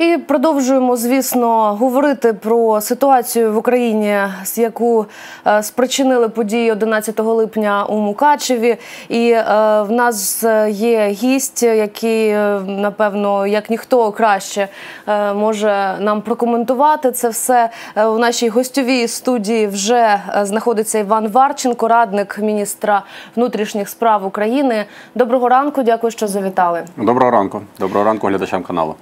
І продовжуємо, звісно, говорити про ситуацію в Україні, з яку е, спричинили події 11 липня у Мукачеві. І е, в нас є гість, який, е, напевно, як ніхто краще е, може нам прокоментувати це все. Е, У нашій гостьовій студії вже е, знаходиться Іван Варченко, радник міністра внутрішніх справ України. Доброго ранку, дякую, що завітали. Доброго ранку. Доброго ранку глядачам каналу.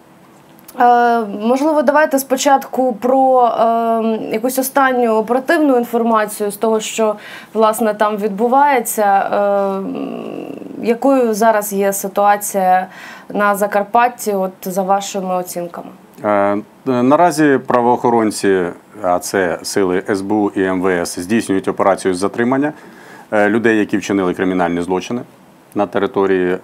Е, можливо, давайте спочатку про е, якусь останню оперативну інформацію з того, що власне там відбувається. Е, якою зараз є ситуація на Закарпатті, от за вашими оцінками? Е, наразі правоохоронці, а це сили СБУ і МВС, здійснюють операцію з затримання е, людей, які вчинили кримінальні злочини на території е,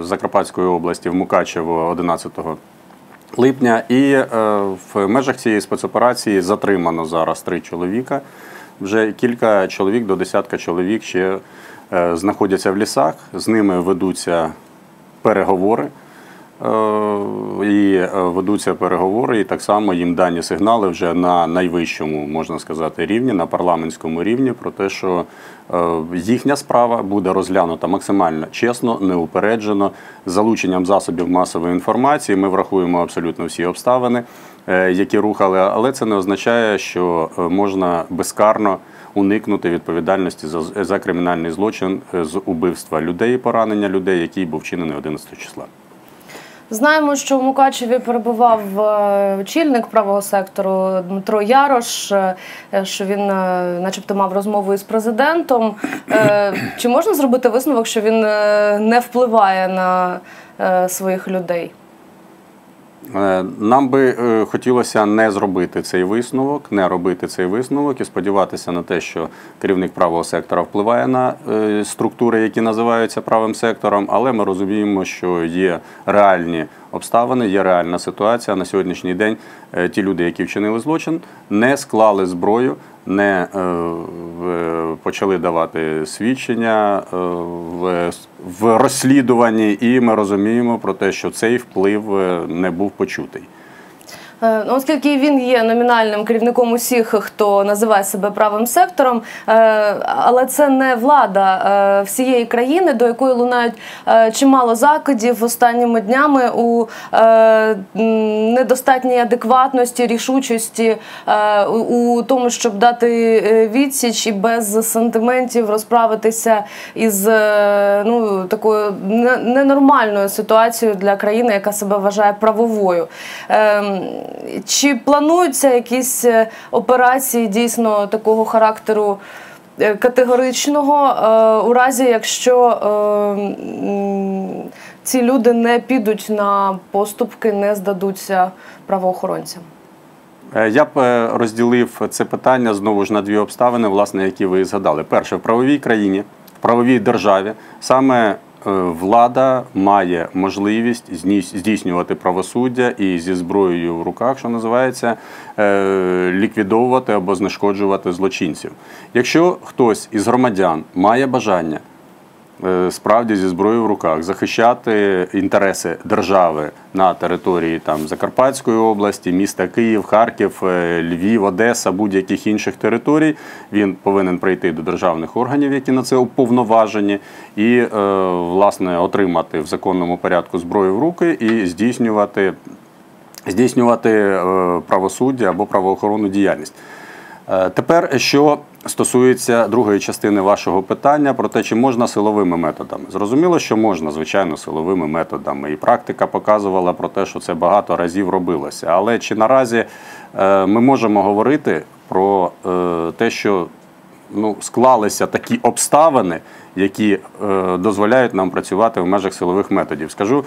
Закарпатської області в Мукачево 11 липня. І е, в межах цієї спецоперації затримано зараз три чоловіка. Вже кілька чоловік до десятка чоловік ще е, знаходяться в лісах. З ними ведуться переговори. Е, І е, ведуться переговори, і так само їм дані сигнали вже на найвищому, можна сказати, рівні, на парламентському рівні, про те, що е, їхня справа буде розглянута максимально чесно, неупереджено, з залученням засобів масової інформації. Ми врахуємо абсолютно всі обставини, які рухали, але це не означає, що можна безкарно уникнути відповідальності за, за кримінальний злочин з убивства людей поранення людей, який був вчинений 11 числа. Знаємо, що в Мукачеві перебував е, очільник правого сектору Дмитро Ярош, е, що він, е, начебто, мав розмову із президентом. Е, Чи можна зробити висновок, що він е, не впливає на е, своїх людей? Е, Нам би е, хотілося не зробити цей висновок, не робити цей висновок і сподіватися на те, що керівник правого сектора впливає на е, структури, які називаються правим сектором, але ми розуміємо, що є реальні обставини, є реальна ситуація. На сьогоднішній день ті люди, які вчинили злочин, не склали зброю, не е, почали давати свідчення е, в, в розслідуванні, і ми розуміємо про те, що цей вплив е, не був почутий. Е, ну, Оскільки він є номінальним керівником усіх, хто називає себе правим сектором, е, але це не влада е, всієї країни, до якої лунають чимало закидів останніми днями у недостатній адекватності, рішучості у тому, щоб дати відсіч і без сантиментів розправитися із ну, такою ненормальною ситуацією для країни, яка себе вважає правовою. Чи плануються якісь е, операції дійсно такого характеру е, категоричного, е, у разі якщо ці люди не підуть на поступки, не здадуться правоохоронцям? Я б розділив це питання знову ж на дві обставини, власне, які ви згадали. Перше, в правовій країні, в правовій державі саме влада має можливість здійснювати правосуддя і зі зброєю в руках, що називається, е, ліквідовувати або знешкоджувати злочинців. Якщо хтось із громадян має бажання е, справді зі зброєю в руках захищати інтереси держави на території там Закарпатської області, міста Київ, Харків, е, Львів, Одеса, будь-яких інших територій. Він повинен прийти до державних органів, які на це уповноважені, і е, власне отримати в законному порядку зброю в руки і здійснювати здійснювати е, правосуддя або правоохоронну діяльність. Е, Тепер, що стосується другої частини вашого питання про те, чи можна силовими методами. Зрозуміло, що можна, звичайно, силовими методами. І практика показувала про те, що це багато разів робилося. Але чи наразі е, ми можемо говорити про е, те, що ну, склалися такі обставини, які е, дозволяють нам працювати в межах силових методів. Скажу,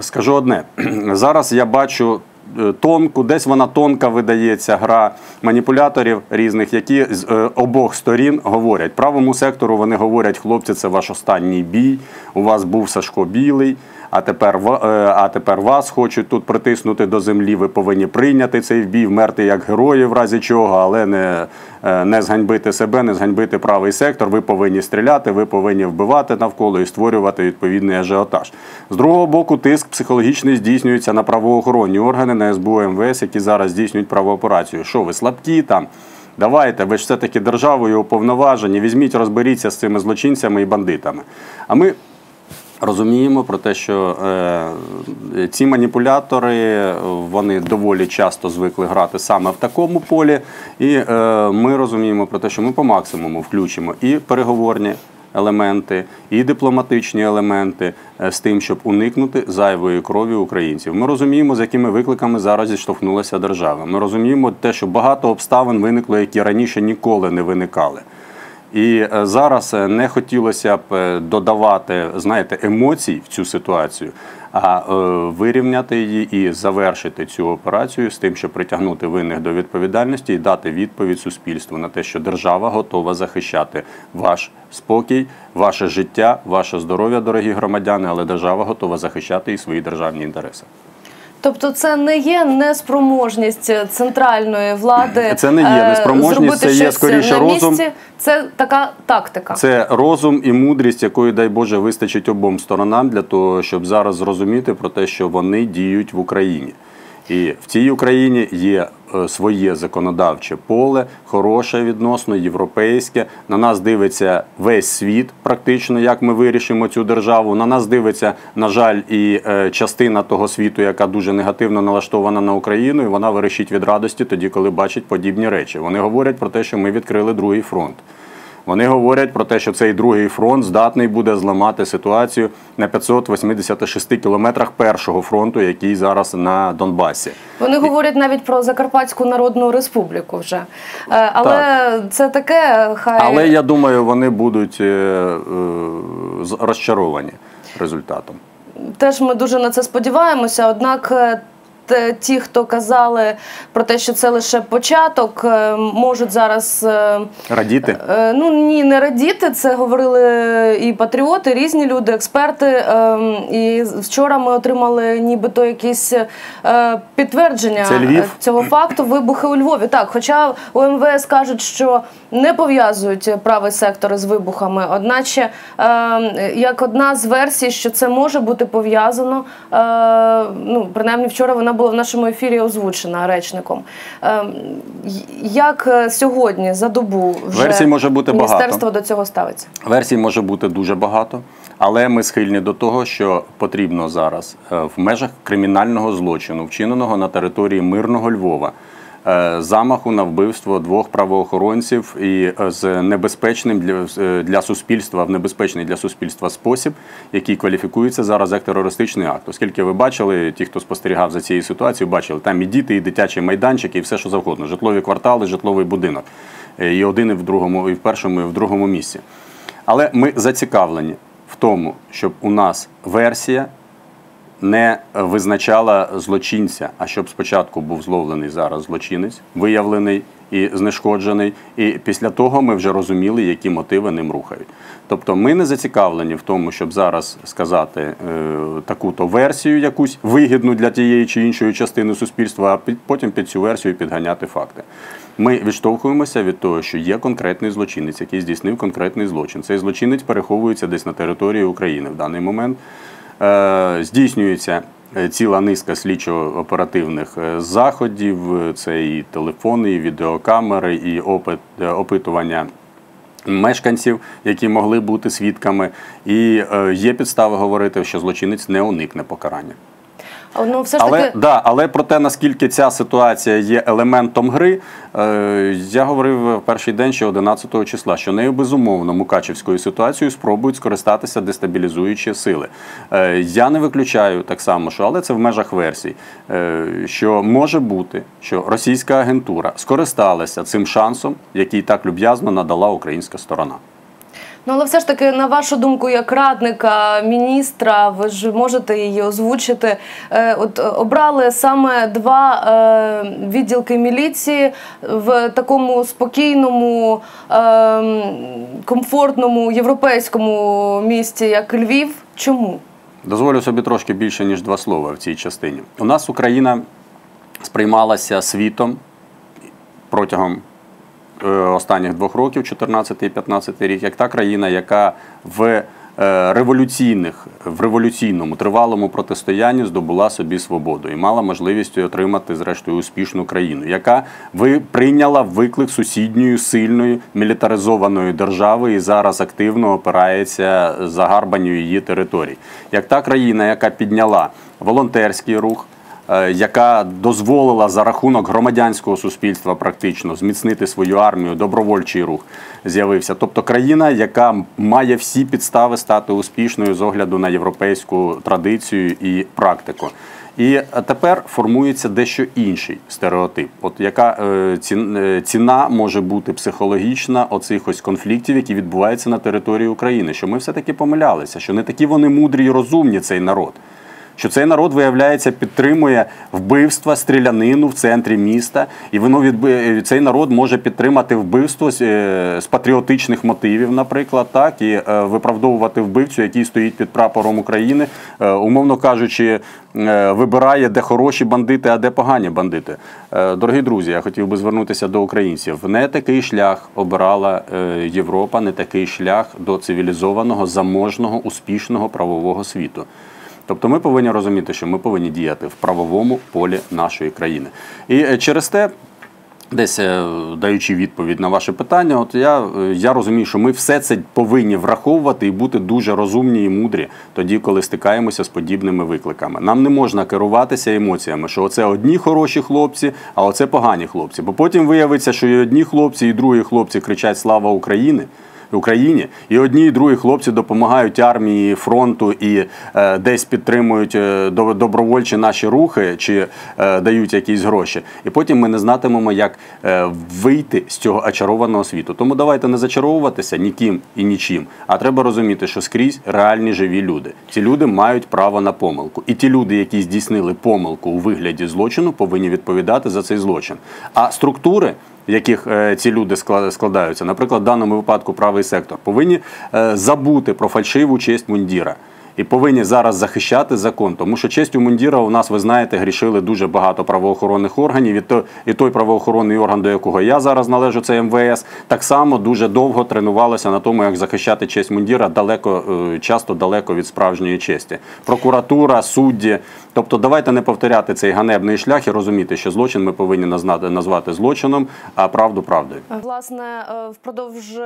скажу одне: зараз я бачу. Е, Тонку, десь вона тонка видається гра маніпуляторів різних, які з е, обох сторін говорять. Правому сектору вони говорять, хлопці, це ваш останній бій. У вас був Сашко Білий. А тепер е, а тепер вас хочуть тут притиснути до землі. Ви повинні прийняти цей вбій, вмерти як герої, в разі чого, але не, е, не зганьбити себе, не зганьбити правий сектор. Ви повинні стріляти, ви повинні вбивати навколо і створювати відповідний ажіотаж. З другого боку, тиск психологічний здійснюється на правоохоронні органи, на СБУ МВС, які зараз здійснюють правооперацію. Що ви слабкі там? Давайте, ви ж все-таки державою уповноважені, візьміть, розберіться з цими злочинцями і бандитами. А ми розуміємо про те, що е, ці маніпулятори вони доволі часто звикли грати саме в такому полі, і е, ми розуміємо про те, що ми по максимуму включимо і переговорні. Елементи і дипломатичні елементи е, з тим, щоб уникнути зайвої крові українців. Ми розуміємо, з якими викликами зараз зіштовхнулася держава. Ми розуміємо те, що багато обставин виникло, які раніше ніколи не виникали. І е, зараз е, не хотілося б е, додавати, знаєте, емоцій в цю ситуацію, а вирівняти її і завершити цю операцію з тим, щоб притягнути винних до відповідальності і дати відповідь суспільству на те, що держава готова захищати ваш спокій, ваше життя, ваше здоров'я, дорогі громадяни, але держава готова захищати і свої державні інтереси. Тобто, це не є неспроможність центральної влади. Це не є е, неспроможність, це є скоріше на розум. місці. Це така тактика. Це розум і мудрість, якої, дай Боже, вистачить обом сторонам для того, щоб зараз зрозуміти про те, що вони діють в Україні. І в цій Україні є е, своє законодавче поле, хороше відносно, європейське. На нас дивиться весь світ, практично, як ми вирішимо цю державу. На нас дивиться, на жаль, і е, частина того світу, яка дуже негативно налаштована на Україну, і вона вирішить від радості тоді, коли бачить подібні речі. Вони говорять про те, що ми відкрили другий фронт. Вони говорять про те, що цей другий фронт здатний буде зламати ситуацію на 586 кілометрах першого фронту, який зараз на Донбасі. Вони говорять навіть про Закарпатську Народну Республіку вже. Е, Але це таке хай. Але я думаю, вони будуть е, е, розчаровані результатом. Теж ми дуже на це сподіваємося. Однак ті, хто казали про те, що це лише початок, е, можуть зараз. е, Радіти. Е, Ну ні, не радіти. Це говорили і патріоти, різні люди, експерти. Ем, І вчора ми отримали нібито якісь е, підтвердження е, цього факту. Вибухи у Львові. Так, хоча у МВС кажуть, що не пов'язують правий сектор з вибухами. Одначе, ем, як одна з версій, що це може бути пов'язано. е, Ну, принаймні, вчора вона була в нашому ефірі озвучена речником. Ем, Як е, сьогодні за добу вже Версій може бути багато. міністерство до цього ставиться? Версій може бути дуже багато, але ми схильні до того, що потрібно зараз е, в межах кримінального злочину, вчиненого на території мирного Львова. Е, Замаху на вбивство двох правоохоронців і е, з небезпечним для, е, для суспільства в небезпечний для суспільства спосіб, який кваліфікується зараз як терористичний акт. Оскільки ви бачили, ті, хто спостерігав за цією ситуацією, бачили там і діти, і дитячі майданчики, і все, що завгодно, житлові квартали, житловий будинок. І один, і в другому, і в першому, і в другому місці. Але ми зацікавлені в тому, щоб у нас версія не визначала злочинця, а щоб спочатку був зловлений зараз злочинець, виявлений і знешкоджений, і після того ми вже розуміли, які мотиви ним рухають. Тобто ми не зацікавлені в тому, щоб зараз сказати е, таку-то версію, якусь вигідну для тієї чи іншої частини суспільства, а потім під цю версію підганяти факти. Ми відштовхуємося від того, що є конкретний злочинець, який здійснив конкретний злочин. Цей злочинець переховується десь на території України в даний момент. Е, Здійснюється е, ціла низка слідчо-оперативних е, заходів. Це і телефони, і відеокамери, і опит, опитування мешканців, які могли бути свідками. І є підстави говорити, що злочинець не уникне покарання. Ну, все ж Але, таки, да, але про те, наскільки ця ситуація є елементом гри, е, я говорив в перший день ще 11 числа, що нею безумовно мукачівською ситуацією спробують скористатися дестабілізуючі сили. Е, я не виключаю так само, що але це в межах версій, е, що може бути, що російська агентура скористалася цим шансом, який так люб'язно надала українська сторона. Ну але все ж таки, на вашу думку, як радника міністра, ви ж можете її озвучити. Е, От е, обрали саме два е, відділки міліції в такому спокійному, комфортному європейському місті, як Львів. Чому? Дозволю собі трошки більше, ніж два слова в цій частині. У нас Україна сприймалася світом протягом останніх двох років, 14 і 15 рік, як та країна, яка в е, революційних, в революційному тривалому протистоянні здобула собі свободу і мала можливість отримати, зрештою, успішну країну, яка ви прийняла виклик сусідньої сильної мілітаризованої держави і зараз активно опирається загарбанню її територій. Як та країна, яка підняла волонтерський рух. Е, Яка дозволила за рахунок громадянського суспільства практично зміцнити свою армію, добровольчий рух з'явився. Тобто країна, яка має всі підстави стати успішною з огляду на європейську традицію і практику. І тепер формується дещо інший стереотип. От яка е, е, ціна може бути психологічна оцих ось конфліктів, які відбуваються на території України? Що ми все-таки помилялися, що не такі вони мудрі і розумні цей народ. Що цей народ, виявляється, підтримує вбивства, стрілянину в центрі міста, і воно відби... цей народ може підтримати вбивство з, е, патріотичних мотивів, наприклад, так, і е, виправдовувати вбивцю, який стоїть під прапором України, е, умовно кажучи, е, вибирає, де хороші бандити, а де погані бандити. Е, Дорогі друзі, я хотів би звернутися до українців. Не такий шлях обирала е, Європа, не такий шлях до цивілізованого, заможного, успішного правового світу. Тобто ми повинні розуміти, що ми повинні діяти в правовому полі нашої країни. І е, через те, десь е, даючи відповідь на ваше питання, от я, е, я розумію, що ми все це повинні враховувати і бути дуже розумні і мудрі тоді, коли стикаємося з подібними викликами. Нам не можна керуватися емоціями, що оце одні хороші хлопці, а оце погані хлопці. Бо потім виявиться, що і одні хлопці, і другі хлопці кричать Слава Україні! Україні, і одні і другі хлопці допомагають армії фронту і е, десь підтримують е, до- добровольчі наші рухи чи е, дають якісь гроші. І потім ми не знатимемо, як е, вийти з цього очарованого світу. Тому давайте не зачаровуватися ніким і нічим. А треба розуміти, що скрізь реальні живі люди. Ці люди мають право на помилку. І ті люди, які здійснили помилку у вигляді злочину, повинні відповідати за цей злочин. А структури в яких е, ці люди скла- складаються, наприклад, в даному випадку правий сектор, повинні е, забути про фальшиву честь мундіра. І повинні зараз захищати закон, тому що честю мундіра у нас, ви знаєте, грішили дуже багато правоохоронних органів. І, то, і той правоохоронний орган, до якого я зараз належу, це МВС, так само дуже довго тренувалося на тому, як захищати честь мундіра далеко, е, часто далеко від справжньої честі. Прокуратура, судді. Тобто, давайте не повторяти цей ганебний шлях і розуміти, що злочин ми повинні назвати злочином, а правду правдою. Власне, е, впродовж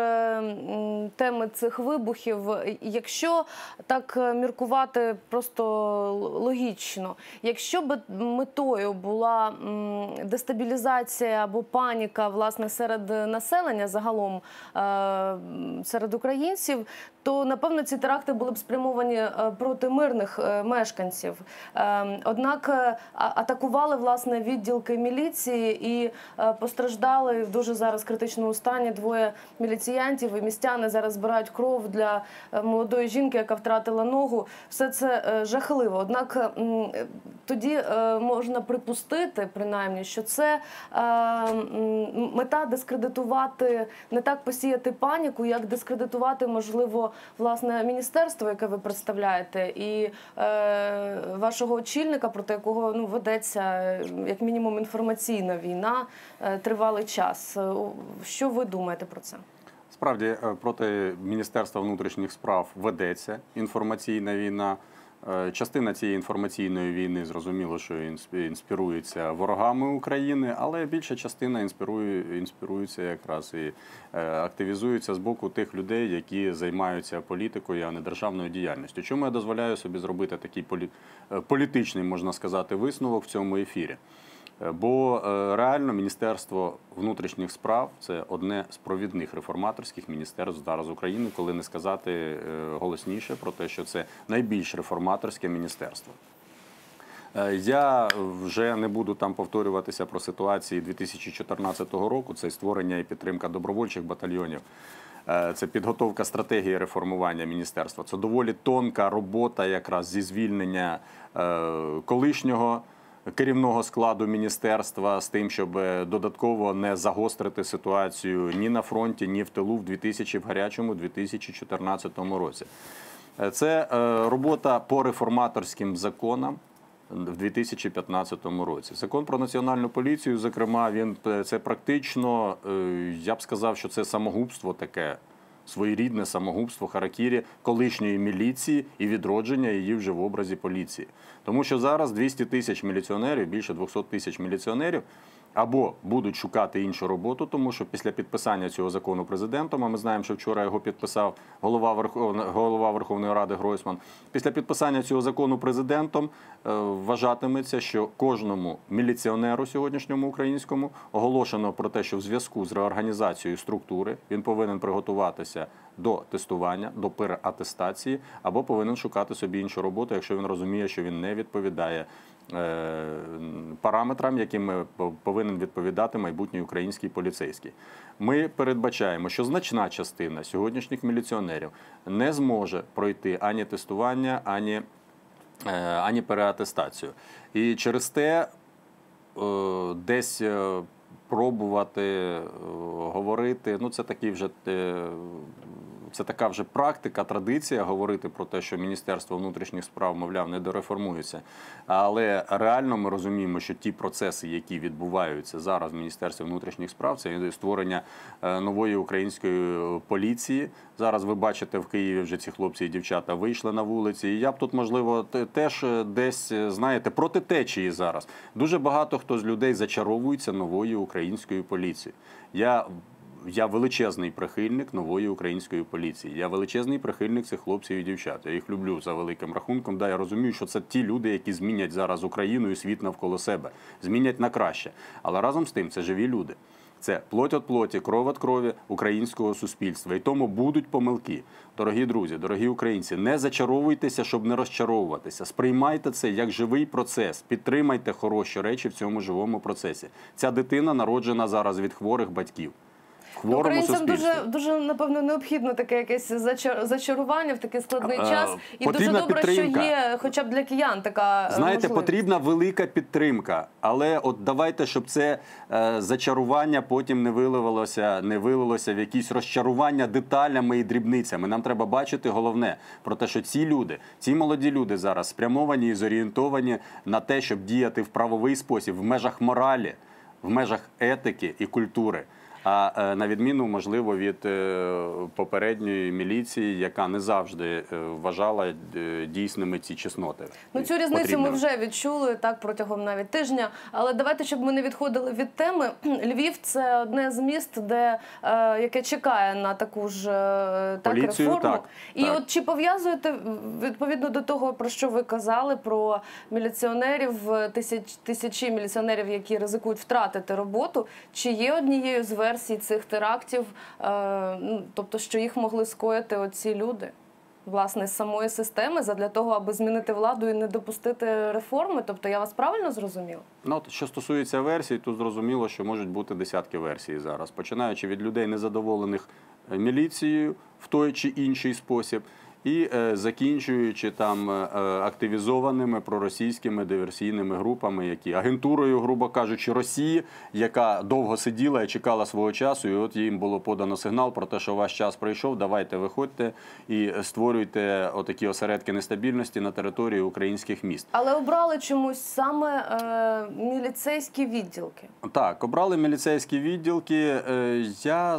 теми цих вибухів, якщо так е, міркувати просто логічно, якщо б метою була дестабілізація або паніка власне серед населення загалом е, серед українців, то напевно ці теракти були б спрямовані е, проти мирних е, мешканців. Е, Однак е, атакували власне відділки міліції і постраждали в дуже зараз критичному стані двоє міліціянтів. І містяни зараз збирають кров для молодої жінки, яка втратила ногу. Все це жахливо. Однак тоді можна припустити, принаймні, що це мета дискредитувати, не так посіяти паніку, як дискредитувати, можливо, власне міністерство, яке ви представляєте, і е, вашого очільника, проти якого ну ведеться як мінімум інформаційна війна е, тривалий час. Е, Що ви думаєте про це? Справді е, проти Міністерства внутрішніх справ ведеться інформаційна війна. Е, Частина цієї інформаційної війни зрозуміло, що інс- інспірується ворогами України, але більша частина інспірує, інспірується якраз і е, активізується з боку тих людей, які займаються політикою, а не державною діяльністю. Чому я дозволяю собі зробити такий е, політичний, можна сказати, висновок в цьому ефірі? Е, Бо е, реально Міністерство внутрішніх справ це одне з провідних реформаторських міністерств зараз України, коли не сказати е, голосніше про те, що це найбільш реформаторське міністерство. Я вже не буду там повторюватися про ситуації 2014 року. Це створення і підтримка добровольчих батальйонів. Це підготовка стратегії реформування міністерства. Це доволі тонка робота, якраз зі звільнення колишнього керівного складу міністерства з тим, щоб е, додатково не загострити ситуацію ні на фронті, ні в тилу в 2000 в гарячому 2014 році. Е, Це е, робота по реформаторським законам. В 2015 році закон про національну поліцію, зокрема, він це практично, я б сказав, що це самогубство таке, своєрідне самогубство харакірі колишньої міліції і відродження її вже в образі поліції. Тому що зараз 200 тисяч міліціонерів, більше 200 тисяч міліціонерів або будуть шукати іншу роботу, тому що після підписання цього закону президентом, а ми знаємо, що вчора його підписав голова Верховної, голова Верховної Ради Гройсман. Після підписання цього закону президентом е, вважатиметься, що кожному міліціонеру сьогоднішньому українському оголошено про те, що в зв'язку з реорганізацією структури він повинен приготуватися до тестування, до переатестації, або повинен шукати собі іншу роботу, якщо він розуміє, що він не відповідає е, параметрам, яким повинен відповідати майбутній український поліцейський. Ми передбачаємо, що значна частина сьогоднішніх міліціонерів не зможе пройти ані тестування, ані, е, ані переатестацію. І через те е, десь е, пробувати е, говорити, ну це такий вже. е, Це така вже практика, традиція говорити про те, що Міністерство внутрішніх справ, мовляв, не дореформується. Але реально ми розуміємо, що ті процеси, які відбуваються зараз в Міністерстві внутрішніх справ, це створення е, нової української поліції. Зараз ви бачите в Києві вже ці хлопці і дівчата вийшли на вулиці. І я б тут, можливо, теж десь знаєте проти течії зараз. Дуже багато хто з людей зачаровується новою українською поліцією. Я я величезний прихильник нової української поліції. Я величезний прихильник цих хлопців і дівчат. Я їх люблю за великим рахунком. Да, я розумію, що це ті люди, які змінять зараз Україну і світ навколо себе, змінять на краще. Але разом з тим це живі люди. Це плоть від плоті, кров від крові українського суспільства. І тому будуть помилки. Дорогі друзі, дорогі українці, не зачаровуйтеся, щоб не розчаровуватися. Сприймайте це як живий процес. Підтримайте хороші речі в цьому живому процесі. Ця дитина народжена зараз від хворих батьків. Українцям дуже дуже напевно необхідно таке якесь зачар- зачарування в такий складний час. І дуже добре, підтримка. що є хоча б для киян така е, Знаєте, можливість. потрібна велика підтримка, але от давайте, щоб це е, зачарування потім не виливалося, не вилилося в якісь розчарування деталями і дрібницями. Нам треба бачити головне про те, що ці люди, ці молоді люди зараз спрямовані і зорієнтовані на те, щоб діяти в правовий спосіб, в межах моралі, в межах етики і культури. А е, на відміну, можливо, від е, попередньої міліції, яка не завжди е, вважала дійсними ці чесноти. Ну цю різницю ми вже відчули так протягом навіть тижня. Але давайте, щоб ми не відходили від теми. Львів це одне з міст, де яке чекає на таку ж так Поліцію, реформу. так, І так. от чи пов'язуєте відповідно до того, про що ви казали, про міліціонерів, тисяч тисячі міліціонерів, які ризикують втратити роботу, чи є однією з версій цих терактів, е, ну тобто, що їх могли скоїти оці люди? власне з самої системи задля того, аби змінити владу і не допустити реформи. Тобто я вас правильно зрозуміла? Ну, що стосується версій, то зрозуміло, що можуть бути десятки версій зараз, починаючи від людей, незадоволених е, міліцією в той чи інший спосіб, і е, закінчуючи там е, е, активізованими проросійськими диверсійними групами, які агентурою, грубо кажучи, Росії, яка довго сиділа і чекала свого часу, і от їм було подано сигнал про те, що ваш час прийшов. Давайте виходьте і створюйте отакі осередки нестабільності на території українських міст. Але обрали чомусь саме е, міліцейські відділки. Так, обрали міліцейські відділки. Я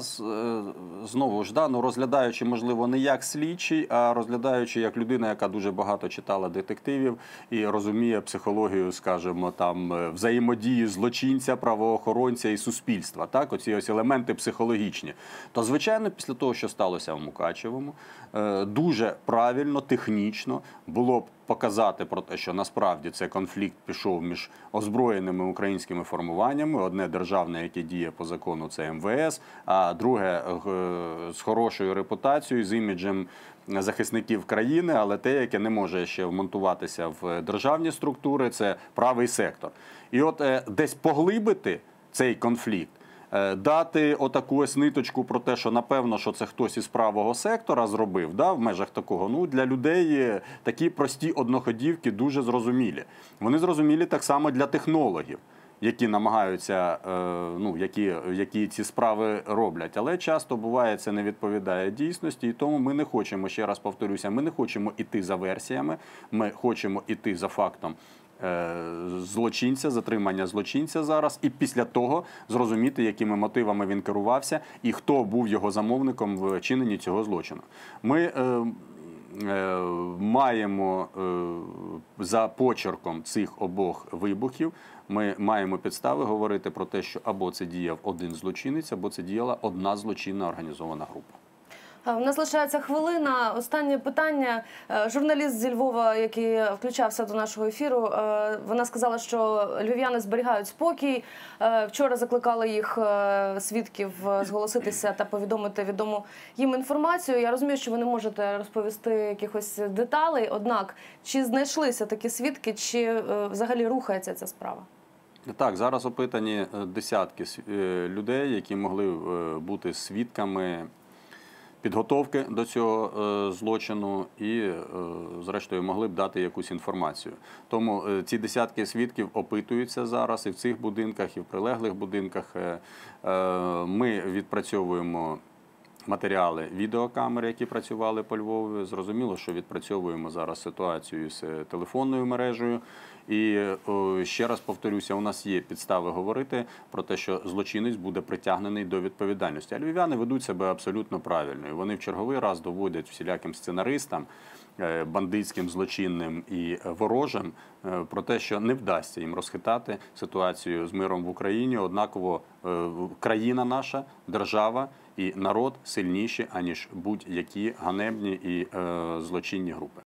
знову ж да, ну, розглядаючи, можливо, не як слідчий, а розглядаючи як людина, яка дуже багато читала детективів і розуміє психологію, скажімо, там е, взаємодії злочинця, правоохоронця і суспільства. Так, оці ось елементи психологічні. То, звичайно, після того, що сталося в Мукачевому, е, дуже правильно, технічно було б показати про те, що насправді це конфлікт пішов між озброєними українськими формуваннями. Одне державне, яке діє по закону, це МВС, а друге е, з хорошою репутацією, з іміджем захисників країни, але те, яке не може ще вмонтуватися в державні структури, це правий сектор. І от е, десь поглибити цей конфлікт. Е, Дати отаку ось ниточку про те, що напевно, що це хтось із правого сектора зробив, да, в межах такого. Ну для людей е, такі прості одноходівки дуже зрозумілі. Вони зрозумілі так само для технологів. Які намагаються, е, ну які, які ці справи роблять. Але часто буває, це не відповідає дійсності, і тому ми не хочемо ще раз повторюся. Ми не хочемо іти за версіями. Ми хочемо іти за фактом. е, Злочинця, затримання злочинця зараз, і після того зрозуміти, якими мотивами він керувався, і хто був його замовником в чиненні цього злочину. Ми е, маємо е, за почерком цих обох вибухів, ми маємо підстави говорити про те, що або це діяв один злочинець, або це діяла одна злочинна організована група. Е, У нас лишається хвилина. Останнє питання. Е, Журналіст зі Львова, який включався до нашого ефіру, е, вона сказала, що львів'яни зберігають спокій. Е, Вчора закликали їх е, свідків е, зголоситися та повідомити відому їм інформацію. Я розумію, що ви не можете розповісти якихось деталей. Однак, чи знайшлися такі свідки, чи е, взагалі рухається ця справа? Так, зараз опитані е, десятки е, людей, які могли е, бути свідками підготовки до цього е, злочину і, е, зрештою, могли б дати якусь інформацію. Тому е, ці десятки свідків опитуються зараз і в цих будинках, і в прилеглих будинках. Ми відпрацьовуємо. Матеріали відеокамер, які працювали по Львові. Зрозуміло, що відпрацьовуємо зараз ситуацію з телефонною мережею. І ще раз повторюся, у нас є підстави говорити про те, що злочинець буде притягнений до відповідальності. А львів'яни ведуть себе абсолютно правильно. І Вони в черговий раз доводять всіляким сценаристам, е, бандитським, злочинним і ворожим е, про те, що не вдасться їм розхитати ситуацію з миром в Україні. Однаково е, країна наша, держава і народ сильніші, аніж будь-які ганебні і е, злочинні групи.